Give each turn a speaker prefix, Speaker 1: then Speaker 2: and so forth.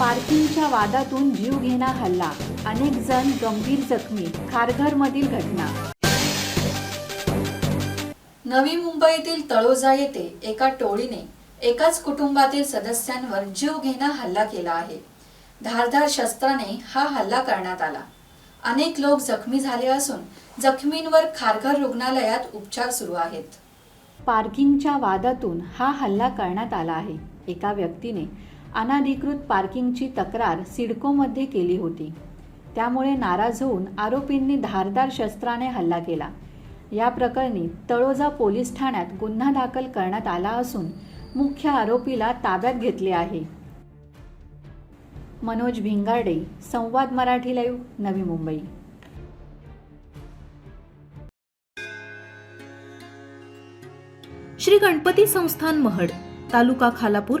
Speaker 1: वादातून जीवघेणा हल्ला अनेक जण गंभीर जखमी खारघरमधील घटना.
Speaker 2: नवी मुंबईतील तळोजा येथे एका टोळीने एकाच कुटुंबातील सदस्यांवर जीवघेणा हल्ला केला आहे. धारधार शस्त्राने हा हल्ला करण्यात आला. अनेक लोक जखमी झाले असून जखमींवर खारघर रुग्णालयात उपचार सुरू आहेत.
Speaker 1: पार्किंगच्या वादातून हा हल्ला करण्यात आला आहे. एका व्यक्तीने अनाधिकृत पार्किंगची तक्रार सिडकोमध्ये केली होती. त्यामुळे नाराज होऊन आरोपींनी धारदार शस्त्राने हल्ला केला. या प्रकरणी तळोजा पोलीस ठाण्यात गुन्हा दाखल करण्यात आला असून मुख्य आरोपीला ताब्यात घेतले आहे. मनोज भिंगार्डे संवाद मराठी लाईव्ह नवी मुंबई.
Speaker 3: श्री गणपती संस्थान महड तालुका खालापूर